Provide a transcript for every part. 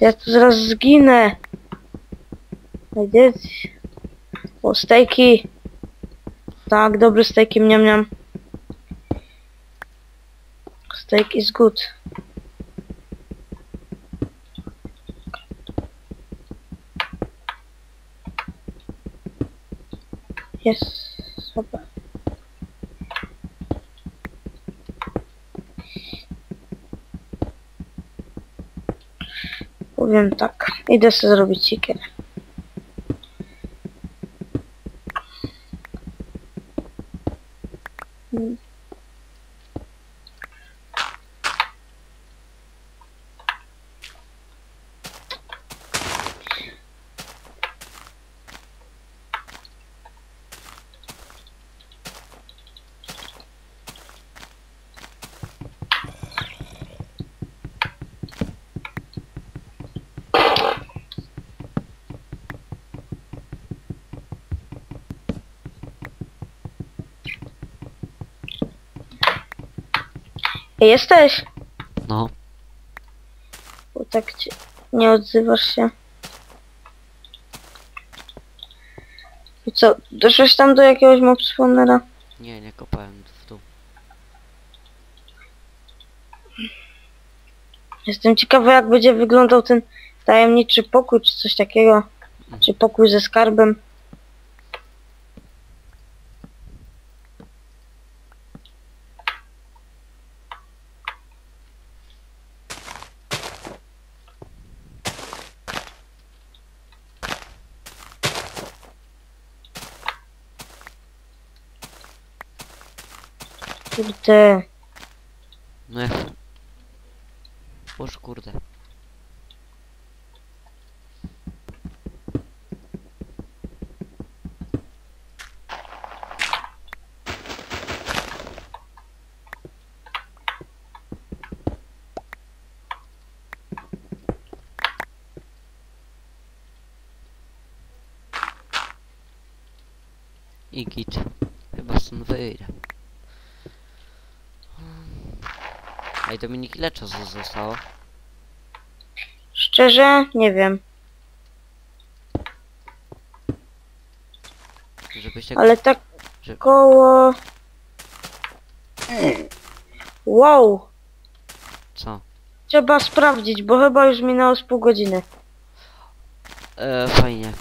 Ja tu zaraz zginę. Gdzie jest? O, stejki. Tak, dobre stejki, mniam, mniam. Steak is good. Jest. Dobra. Powiem tak. Idę sobie zrobić siekierę. Mm. Ej, Jesteś? No, Bo tak ci nie odzywasz się. I co, doszłeś tam do jakiegoś mobspawnera? nie, nie kopałem w dół. Jestem ciekawy jak będzie wyglądał ten tajemniczy pokój czy coś takiego. Czy pokój ze skarbem. Kurde. No. Boż kurde. I git. Chyba stąd wyjdę. Ej, Dominik, ile czasu zostało? Szczerze, nie wiem. Żebyś tak... Ale tak Że- koło... Wow. Co? Trzeba sprawdzić, bo chyba już minęło z pół godziny. E, fajnie.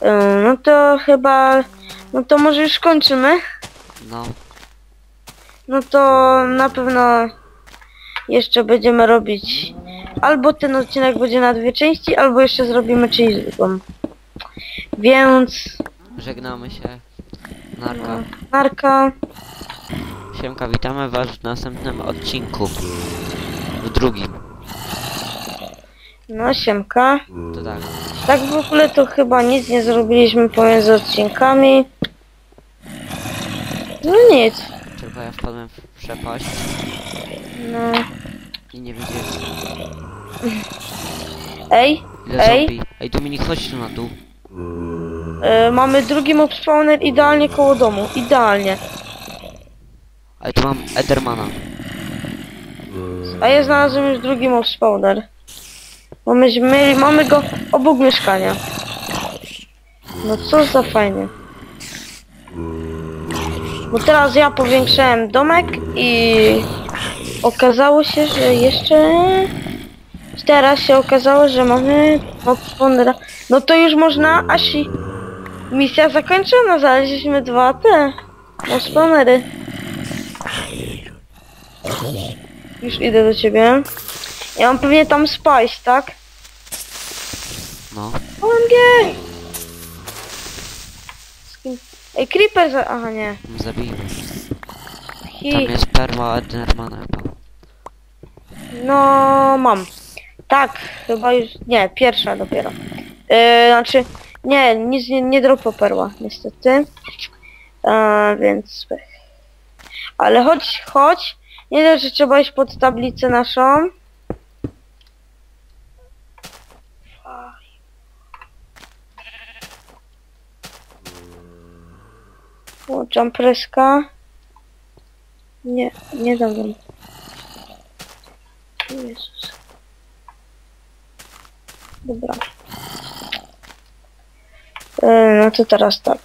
Yy, No to chyba... No to może już kończymy. No, No to na pewno jeszcze będziemy robić... Albo ten odcinek będzie na dwie części, albo jeszcze zrobimy czyjś drugą. Więc... żegnamy się. Narka. Narka... Siemka, witamy was w następnym odcinku. W drugim. No siemka. To tak. Tak w ogóle to chyba nic nie zrobiliśmy pomiędzy odcinkami. No nic. Ja wpadłem w przepaść No. i nie wiedziałem Ej, ile Ej. zombie. Ej, Dominik, chodź tu na dół. e, mamy drugi mob spawner idealnie koło domu. Idealnie. Ej, tu mam Edermana. A ja znalazłem już drugi mob spawner. Mamy, my, mamy go obok mieszkania. No co za fajnie. Bo teraz ja powiększyłem domek i okazało się, że jeszcze teraz się okazało, że mamy spawnera. No to już można, Asi. Misja zakończona, znaleźliśmy dwa te mob spawnery. Już idę do ciebie. Ja mam pewnie tam spice, tak? No. OMG! Ej, Creeper za... Aha, nie. Zabijmy. Tam jest perła Edermana chyba. No, mam. Tak, chyba już... Nie, pierwsza dopiero. Yy, znaczy... Nie, nic nie, nie dropo perła, niestety. A, więc... Ale chodź, chodź. Nie dość, że trzeba iść pod tablicę naszą. Włączam. Nie, nie dam. Jezus. Dobra. E, no to teraz tak.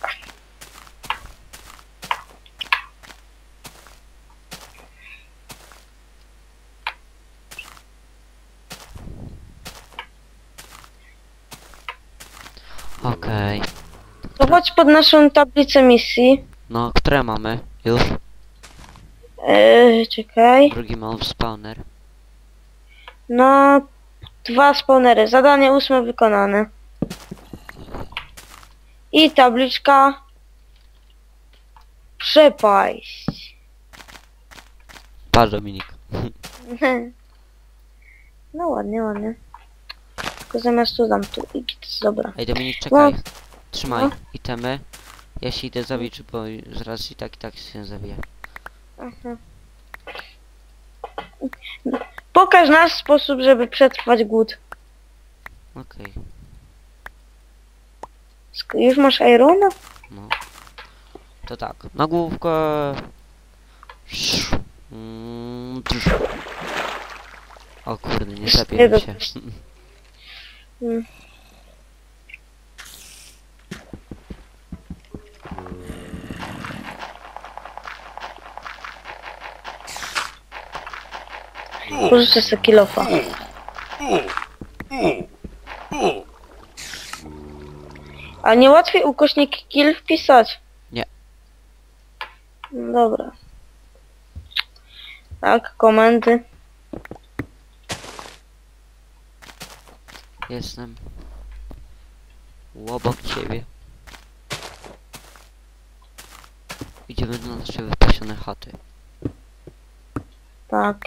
Okej. To chodź pod naszą tablicę misji. No, które mamy? Już? E, czekaj. Drugi mob spawner. No, dwa spawnery. Zadanie ósme wykonane. I tabliczka. Przepaść. Patrz Dominik. No ładnie, ładnie. Tylko zamiast tu dam tu X, dobra. Ej Dominik, czekaj. No. Trzymaj No. itemy. Ja się idę zabić, bo zaraz i tak i tak się zabije. Aha. Pokaż nasz sposób, żeby przetrwać głód. Okej, Sk- Już masz Irona? no. To tak, na główkę... Mm. O kurde, nie zabiję Jego- się. Mm. Pożyczę sobie kilofa. A nie łatwiej ukośnik kill wpisać? Nie. Dobra. Tak, komendy. Jestem. Obok ciebie. Idziemy do nasze wypasione chaty. Tak.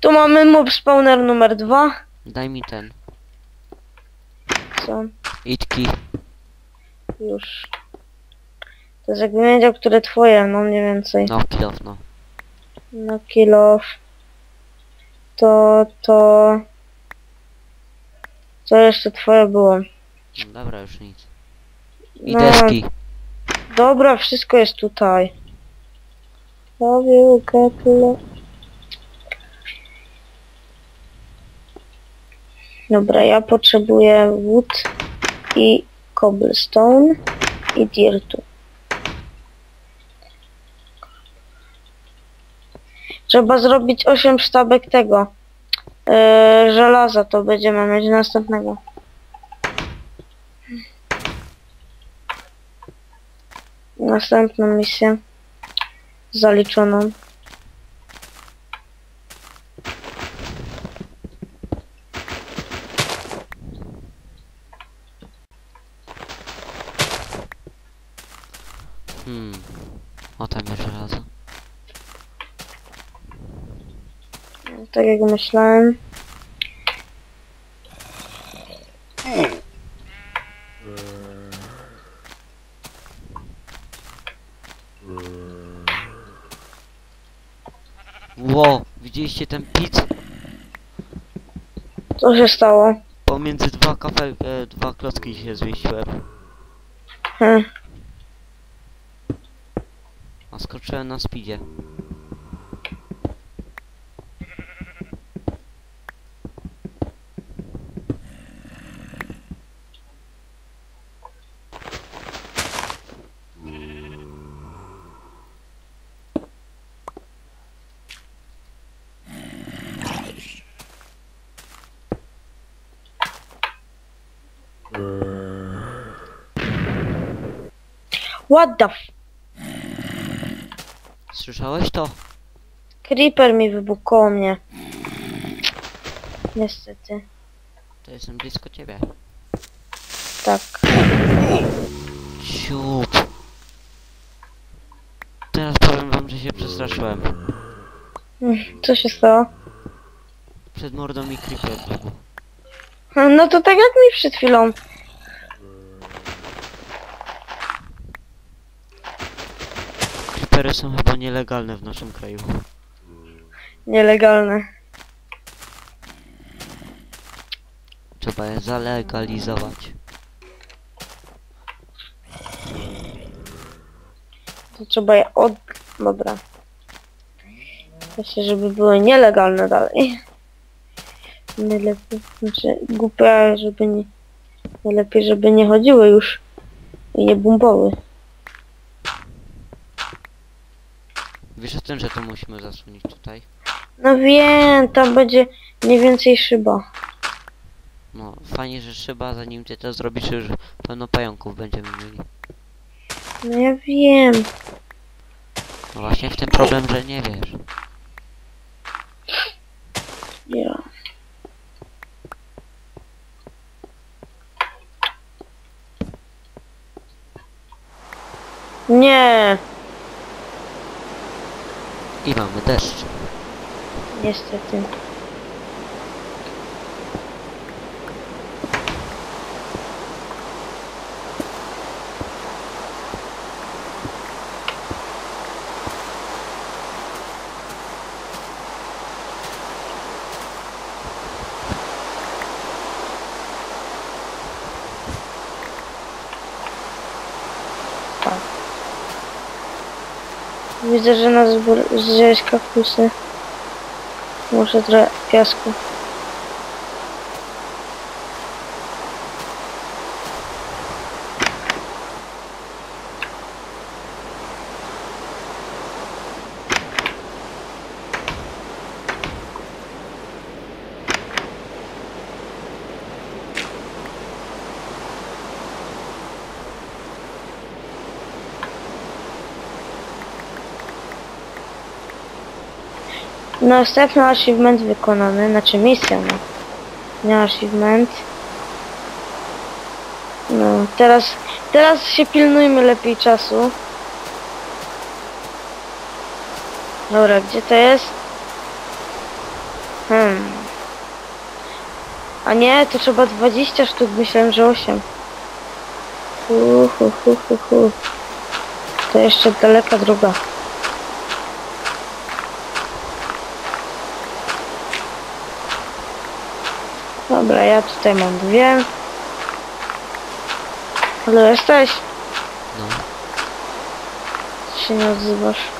Tu mamy mob spawner numer dwa. Daj mi ten. Co? Itki. Już. To jest jakbym wiedział, które twoje, no mniej więcej. No, kill off, no. No kilof. To, to... Co jeszcze twoje było? no dobra, już nic. I No, deski. Dobra, wszystko jest tutaj. Robił. Dobra, ja potrzebuję wood i cobblestone i dirtu. Trzeba zrobić 8 sztabek tego. Yy, żelaza to będziemy mieć następnego. Następną misję zaliczoną. Hmm. O, tam jest żelazo. Tak jak myślałem. Ło, widzieliście ten pizz? Co się stało? Pomiędzy dwa kafel, e, dwa klocki się zmieściłem. Hm. A skoczyłem na speedzie. What the f... Słyszałeś to? Creeper mi wybuchł koło mnie. Niestety. To jestem blisko ciebie. Tak. Ciup. Teraz powiem wam, że się przestraszyłem. Co się stało? Przed mordą mi creeper wybuchł. No to tak jak mi przed chwilą. Creepery są chyba nielegalne w naszym kraju. Nielegalne. Trzeba je zalegalizować. To trzeba je od... Dobra. Myślę, żeby były nielegalne dalej. Najlepiej. Znaczy głupia, żeby nie... Najlepiej, żeby nie chodziły już. I nie bumboły. Wiesz o tym, że to musimy zasłonić tutaj? No wiem, tam będzie mniej więcej szyba. No, fajnie, że szyba, zanim ty to zrobisz, już pełno pająków będziemy mieli. No ja wiem. No właśnie w tym problem, że nie wiesz. Ja. Nie, I mamy deszcz. niestety. Widzę, że na zbór zjeść kaktusy. Muszę trochę piasku. Następny achievement wykonany, znaczy misja, no. Nie achievement. No, teraz, teraz się pilnujmy lepiej czasu. Dobra, gdzie to jest? Hmm. A nie, to trzeba 20 sztuk, myślałem, że 8. Hu, hu, hu, hu, hu. To jeszcze daleka droga. Dobra, ja tutaj mam dwie. Ale jesteś? No. Się nie odzywasz.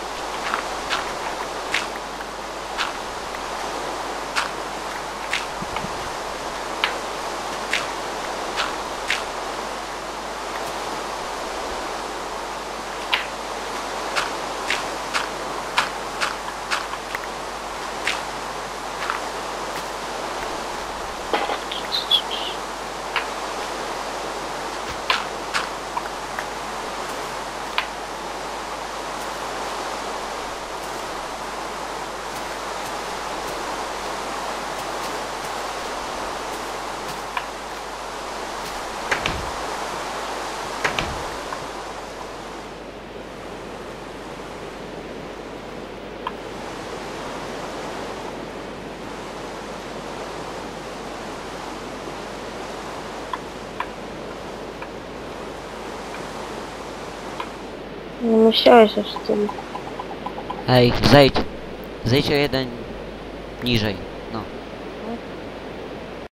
Aż tyle. Ej, zejdź. Zejdź o jeden niżej.